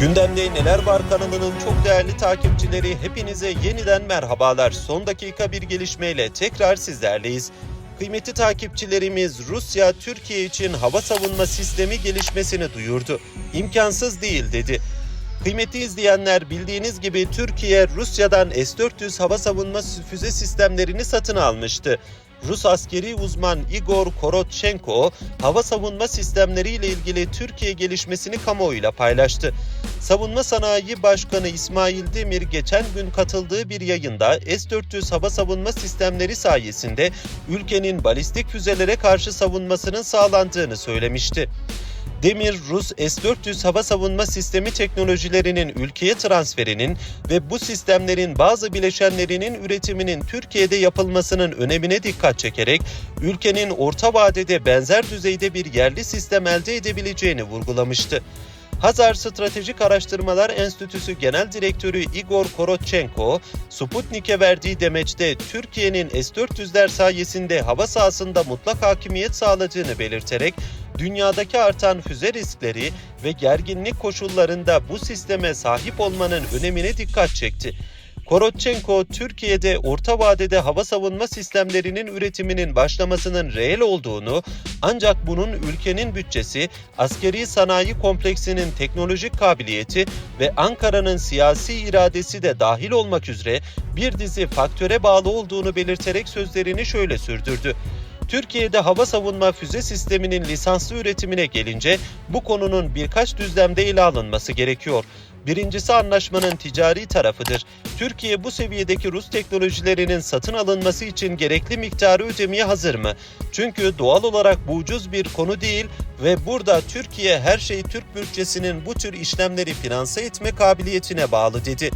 Gündemde Neler Var kanalının çok değerli takipçileri hepinize yeniden merhabalar. Son dakika bir gelişmeyle tekrar sizlerleyiz. Kıymetli takipçilerimiz Rusya Türkiye için hava savunma sistemi gelişmesini duyurdu. İmkansız değil dedi. Kıymetli izleyenler bildiğiniz gibi Türkiye Rusya'dan S-400 hava savunma füze sistemlerini satın almıştı. Rus askeri uzman Igor Korotchenko hava savunma sistemleri ile ilgili Türkiye gelişmesini kamuoyuyla paylaştı. Savunma Sanayi Başkanı İsmail Demir geçen gün katıldığı bir yayında S-400 hava savunma sistemleri sayesinde ülkenin balistik füzelere karşı savunmasının sağlandığını söylemişti. Demir, Rus S-400 hava savunma sistemi teknolojilerinin ülkeye transferinin ve bu sistemlerin bazı bileşenlerinin üretiminin Türkiye'de yapılmasının önemine dikkat çekerek ülkenin orta vadede benzer düzeyde bir yerli sistem elde edebileceğini vurgulamıştı. Hazar Stratejik Araştırmalar Enstitüsü Genel Direktörü Igor Korotchenko, Sputnik'e verdiği demeçte Türkiye'nin S-400'ler sayesinde hava sahasında mutlak hakimiyet sağladığını belirterek dünyadaki artan füze riskleri ve gerginlik koşullarında bu sisteme sahip olmanın önemine dikkat çekti. Korotchenko, Türkiye'de orta vadede hava savunma sistemlerinin üretiminin başlamasının reel olduğunu ancak bunun ülkenin bütçesi, askeri sanayi kompleksinin teknolojik kabiliyeti ve Ankara'nın siyasi iradesi de dahil olmak üzere bir dizi faktöre bağlı olduğunu belirterek sözlerini şöyle sürdürdü. Türkiye'de hava savunma füze sisteminin lisanslı üretimine gelince bu konunun birkaç düzlemde ele alınması gerekiyor. Birincisi anlaşmanın ticari tarafıdır. Türkiye bu seviyedeki Rus teknolojilerinin satın alınması için gerekli miktarı ödemeye hazır mı? Çünkü doğal olarak bu ucuz bir konu değil ve burada Türkiye her şeyi Türk bütçesinin bu tür işlemleri finanse etme kabiliyetine bağlı dedi.